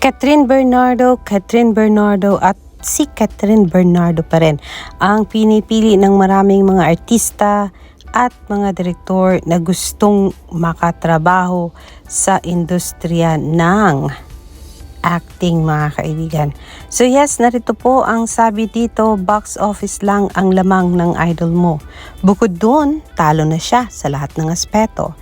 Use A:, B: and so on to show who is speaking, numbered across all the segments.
A: Catherine Bernardo, Catherine Bernardo at si Catherine Bernardo pa rin ang pinipili ng maraming mga artista at mga direktor na gustong makatrabaho sa industriya ng acting mga kaibigan. So yes, narito po ang sabi dito, box office lang ang lamang ng idol mo. Bukod doon, talo na siya sa lahat ng aspeto.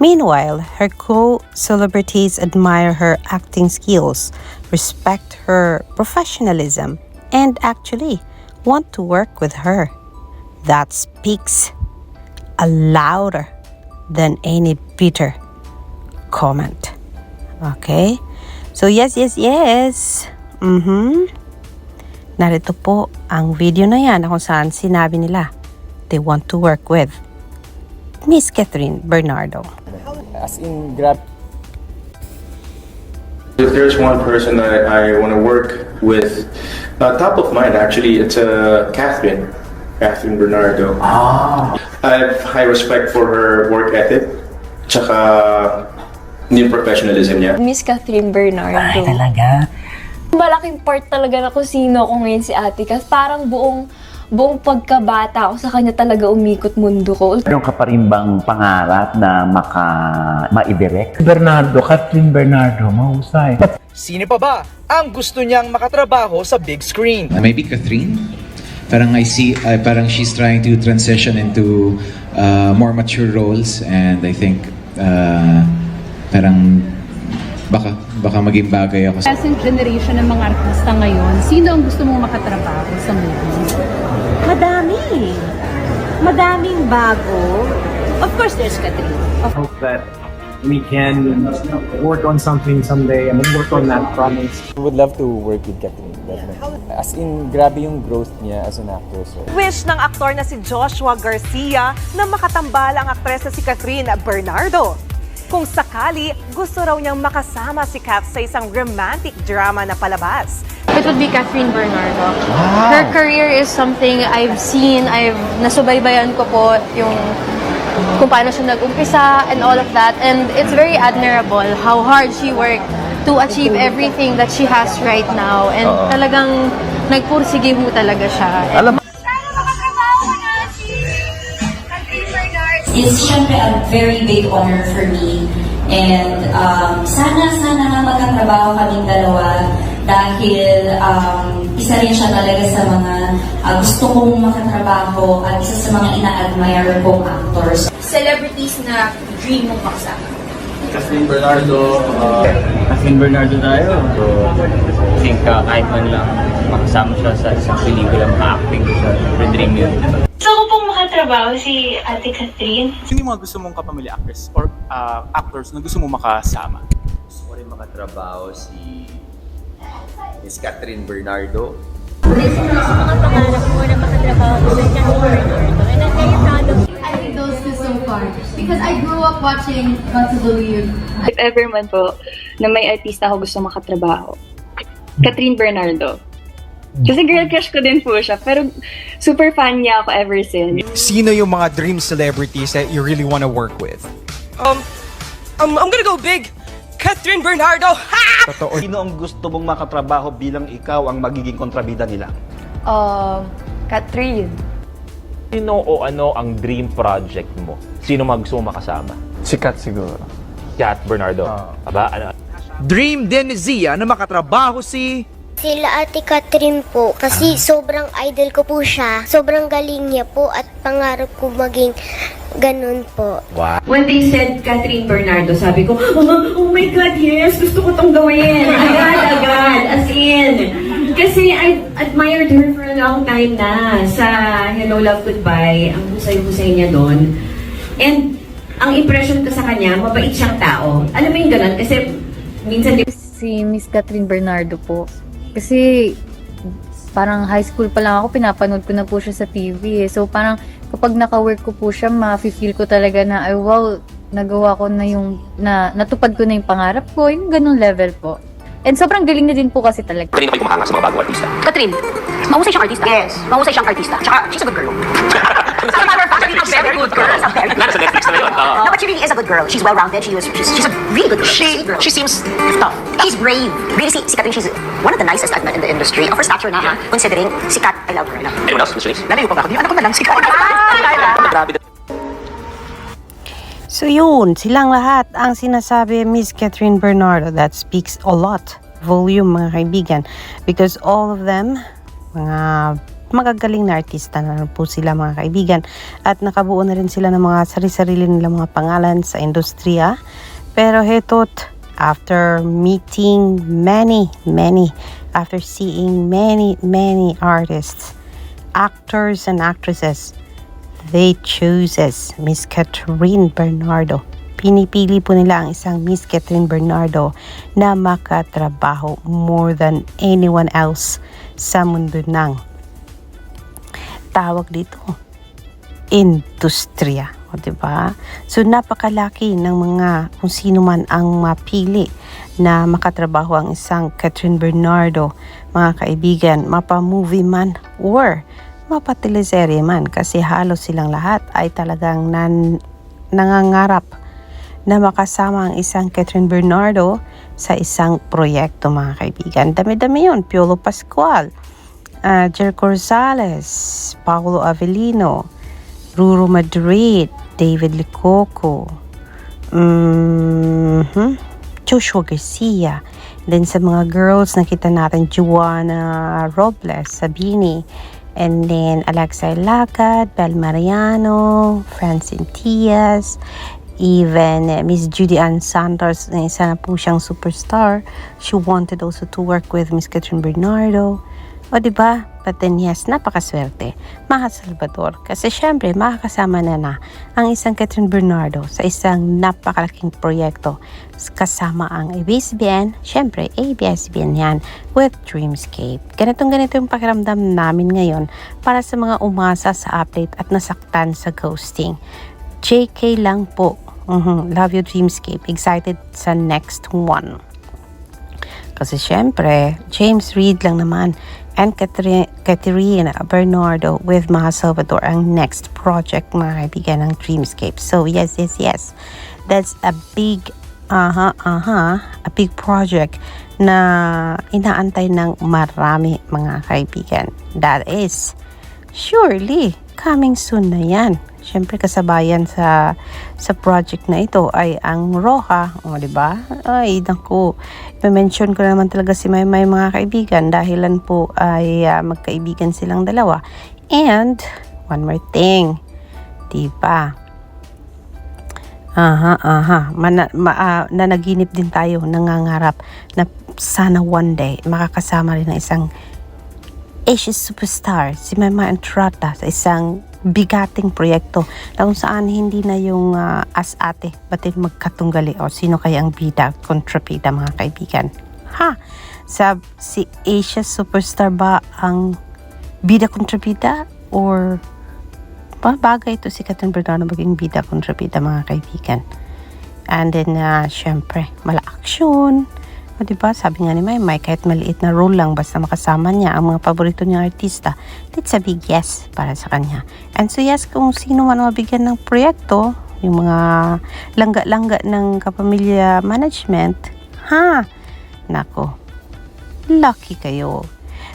A: Meanwhile, her co-celebrities admire her acting skills, respect her professionalism, and actually want to work with her. That speaks a louder than any bitter comment. Okay? So yes, yes, yes. Mm-hmm. Narito po ang video na yan kung saan sinabi nila they want to work with Miss Catherine Bernardo.
B: As in, grab
C: If there's one person I, I want to work with, uh, top of mind actually, it's uh, Catherine, Catherine Bernardo.
B: Ah.
C: I have high respect for her work ethic, tsaka yung professionalism niya.
D: Miss Catherine Bernardo.
B: talaga.
D: Malaking part talaga na kung sino ako ngayon si ate. Kasi parang buong, buong pagkabata ako sa kanya talaga umikot mundo ko.
E: Meron ka pa rin bang pangarap na maka ma-direct?
B: Bernardo, Catherine Bernardo, mahusay.
F: Sino pa ba ang gusto niyang makatrabaho sa big screen?
G: Uh, maybe Catherine. Parang I see, uh, parang she's trying to transition into uh, more mature roles and I think uh, parang baka baka maging bagay ako sa
H: present generation ng mga artista ngayon, sino ang gusto mong makatrabaho sa movies?
I: Madami. Madaming bago. Of course, there's Catherine.
J: hope that we can work on something someday and work on that promise.
B: Would love to work with Catherine, definitely. As in, grabe yung growth niya as an actor. So,
K: Wish ng aktor na si Joshua Garcia na makatambal ang aktres na si Catherine Bernardo. Kung sakali, gusto raw niyang makasama si Kat sa isang romantic drama na palabas.
D: It would be Catherine Bernardo. Her career is something I've seen, I've nasubaybayan ko po yung kung paano siya nag-umpisa and all of that. And it's very admirable how hard she worked to achieve everything that she has right now. And talagang nagpursige ho talaga siya. And
I: Is syempre a very big honor for me. And um, sana, sana nga magkatrabaho kaming dalawa dahil um, isa rin siya talaga sa mga uh, gusto kong makatrabaho at isa sa mga ina-admire kong actors.
D: celebrities na dream mong makasama.
J: Catherine Bernardo, uh, Catherine Bernardo tayo. So, I think uh, kahit man lang makasama siya sa isang pelikula, maka-acting siya, dream yun.
H: Gusto ko pong makatrabaho si Ate Catherine.
F: Sino yung mga gusto mong kapamilya actress or uh, actors na gusto mong makasama?
E: Gusto ko rin makatrabaho si Miss Catherine Bernardo.
H: I think those two so far. Because I grew up watching What to Believe.
D: If ever man po na may artista ako gusto makatrabaho, Catherine Bernardo. Kasi girl crush ko din po siya, pero super fan niya ako ever since.
F: Sino yung mga dream celebrities that you really wanna work with?
K: Um, um, I'm gonna go big! Catherine Bernardo! Ha!
F: Totoo.
E: Sino ang gusto mong makatrabaho bilang ikaw ang magiging kontrabida nila?
D: Um, Catherine.
J: Sino o ano ang dream project mo? Sino mga gusto mong makasama?
B: si Kat siguro.
J: Kat Bernardo. Aba, ano?
F: Dream din ni Zia na makatrabaho si...
I: Sila Ate Catherine po kasi sobrang idol ko po siya. Sobrang galing niya po at pangarap ko maging ganun po.
H: When they said Catherine Bernardo, sabi ko, oh, oh my God, yes! Gusto ko tong gawin! Agad, agad! As in! Kasi I admired her for a long time na sa Hello, Love, Goodbye. Ang husay-husay niya doon. And ang impression ko sa kanya, mabait siyang tao. Alam mo yung ganun? Kasi minsan di
D: Si Miss Catherine Bernardo po. Kasi parang high school pa lang ako, pinapanood ko na po siya sa TV eh. So parang kapag naka-work ko po siya, ma-feel ko talaga na, ay wow, nagawa ko na yung, na, natupad ko na yung pangarap ko, yung ganung level po. And sobrang galing na din po kasi talaga.
E: Kanino kayo kumahanga sa mga bagong artista?
I: Catherine, mahusay siyang artista. Yes. Mahusay siyang artista. Tsaka, she's a good girl.
L: As a matter of fact, she's a very good girl. A very good
J: Nasa Netflix.
L: No, but she really is a good girl. She's well-rounded. She was, she's, she's a really good girl.
M: She, she seems tough.
L: She's brave. Really, si, si Catherine, she's one of the nicest in the industry. Of her stature na, ha? Considering si Kat, I love her. I love her.
J: Anyone else, Miss
M: pa ba ako? Di, anak ko na lang, si
J: Grabe
A: So yun, silang lahat ang sinasabi Miss Catherine Bernardo. That speaks a lot. Volume mga kaibigan. Because all of them, mga magagaling na artista na po sila mga kaibigan. At nakabuo na rin sila ng mga sarili-sarili nilang mga pangalan sa industriya. Pero heto't, after meeting many, many, after seeing many, many artists, actors and actresses, they chooses Miss Catherine Bernardo. Pinipili po nila ang isang Miss Catherine Bernardo na makatrabaho more than anyone else sa mundo ng tawag dito industriya. O, diba? So, napakalaki ng mga kung sino man ang mapili na makatrabaho ang isang Catherine Bernardo, mga kaibigan, mapa-movie man or mapa-teleserye man kasi halos silang lahat ay talagang nan, nangangarap na makasama ang isang Catherine Bernardo sa isang proyekto mga kaibigan. Dami-dami yun. Piolo Pascual, uh, Jericho Rosales, Paulo Avellino, Ruro Madrid, David Licoco, mhm, Joshua Garcia. Then sa mga girls, nakita natin Juana Robles, Sabini, and then Alexei Lacad, Bel Mariano, Francine Tias, even Miss Judy Ann Santos, na isa na po siyang superstar. She wanted also to work with Miss Catherine Bernardo. O, di ba? But then napakaswerte. Maha Salvador. Kasi syempre, makakasama na na ang isang Catherine Bernardo sa isang napakalaking proyekto kasama ang ABS-CBN. Syempre, ABS-CBN yan with Dreamscape. Ganitong ganito yung pakiramdam namin ngayon para sa mga umasa sa update at nasaktan sa ghosting. JK lang po. Mhm, Love you Dreamscape. Excited sa next one. Kasi syempre, James Reid lang naman and Catherine Bernardo with Maha Salvador ang next project mga kaibigan ng Dreamscape. So yes, yes, yes. That's a big, aha, aha, a big project na inaantay ng marami mga kaibigan. That is surely coming soon na yan. Siyempre kasabayan sa sa project na ito ay ang Roja, o di ba? Ay, naku. I-mention ko na naman talaga si May May mga kaibigan dahilan po ay ah, magkaibigan silang dalawa. And one more thing, di ba? Aha, aha. Mana, ma, ah, nanaginip din tayo, nangangarap na sana one day makakasama rin ng isang Asian superstar, si Mama Entrata sa isang bigating proyekto na kung saan hindi na yung ah, as ate batin magkatunggali o sino kaya ang bida kontrapida mga kaibigan. Ha? Sa si Asia superstar ba ang bida kontrabida or ba bagay ito si Catherine Bernardo maging bida kontrabida mga kaibigan. And then, uh, syempre, mala action. O, diba? Sabi nga ni May, May, kahit maliit na role lang, basta makasama niya ang mga paborito niyang artista, it's a big yes para sa kanya. And so yes, kung sino man mabigyan ng proyekto, yung mga langga-langga ng kapamilya management, ha, nako, lucky kayo.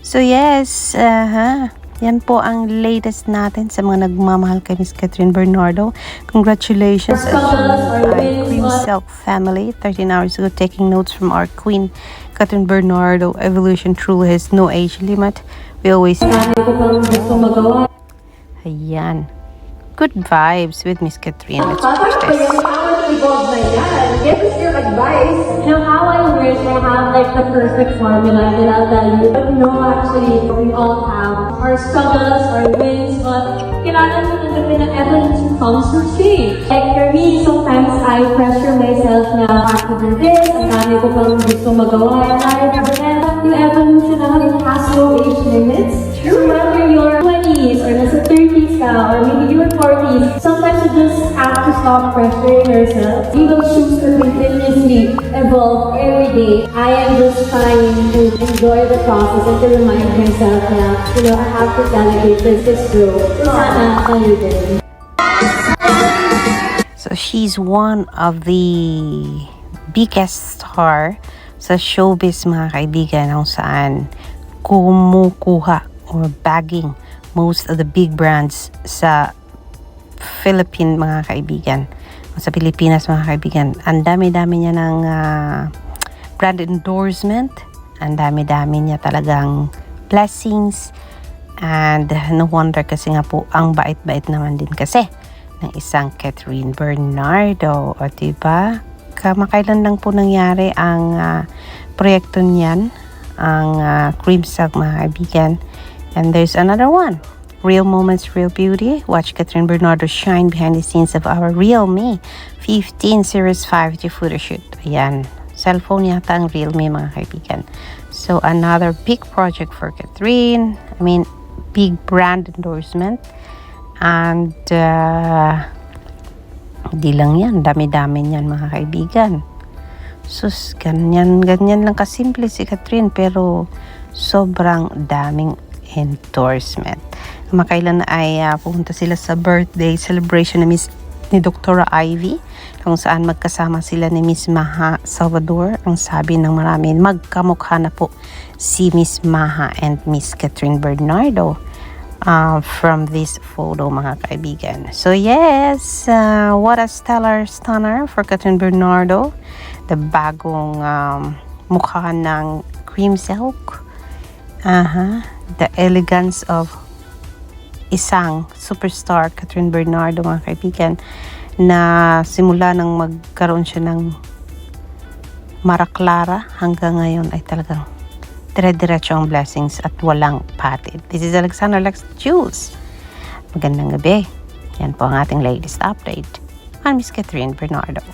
A: So yes, uh, yan po ang latest natin sa mga nagmamahal kay Miss Catherine Bernardo. Congratulations as our Queen Silk family. 13 hours ago, taking notes from our Queen Catherine Bernardo. Evolution truly has no age limit. We always... Ayan. Good vibes with Miss Catherine. Let's watch this.
H: Give us your advice. I wish I have like the perfect formula that I'll tell you. But no, actually, we all have our struggles, our wins, but kailangan mo tanggapin na everything comes with change. Like for me, sometimes I pressure myself na I can do this, ang dami ko pang gusto magawa life. But then, yung evolution na it has no age limits. So whether you're 20s or nasa 30s ka, or maybe you're 40s, sometimes you just have to
I: stop pressuring yourself. You will choose to continuously evolve every day. I am just trying to enjoy the process and to remind myself na, you know, I have to celebrate this, this growth. So sana kayo din.
A: So she's one of the biggest star sa showbiz mga kaibigan kung saan kumukuha or bagging most of the big brands sa Philippine mga kaibigan. Sa Pilipinas mga kaibigan. Ang dami-dami niya ng ah, brand endorsement. Ang dami-dami niya talagang blessings. And no wonder kasi nga po, ang bait-bait naman din kasi ng isang Catherine Bernardo. O diba? Kamakailan lang po nangyari ang ah, proyekto niyan, ang ah, Cream Silk mga kaibigan. And there's another one. Real Moments, Real Beauty. Watch Catherine Bernardo shine behind the scenes of our Real Me 15 Series 5 to photo shoot. Ayan. Cellphone yata ang Real Me mga kaibigan. So another big project for Catherine. I mean, big brand endorsement. And uh, hindi lang yan. Dami-dami niyan mga kaibigan. Sus, ganyan, ganyan lang kasimple si Catherine pero sobrang daming endorsement. Makailan ay uh, pumunta sila sa birthday celebration ni Miss ni Dr. Ivy kung saan magkasama sila ni Miss Maha Salvador. Ang sabi ng marami, magkamukha na po si Miss Maha and Miss Catherine Bernardo uh, from this photo mga kaibigan. So yes, uh, what a stellar stunner for Catherine Bernardo. The bagong um, mukha ng cream silk. Aha, the elegance of isang superstar, Catherine Bernardo mga kaibigan, na simula nang magkaroon siya ng maraklara hanggang ngayon ay talagang dire-diretso ang blessings at walang patid. This is Alexander Lex Jules. Magandang gabi. Yan po ang ating latest update on Miss Catherine Bernardo.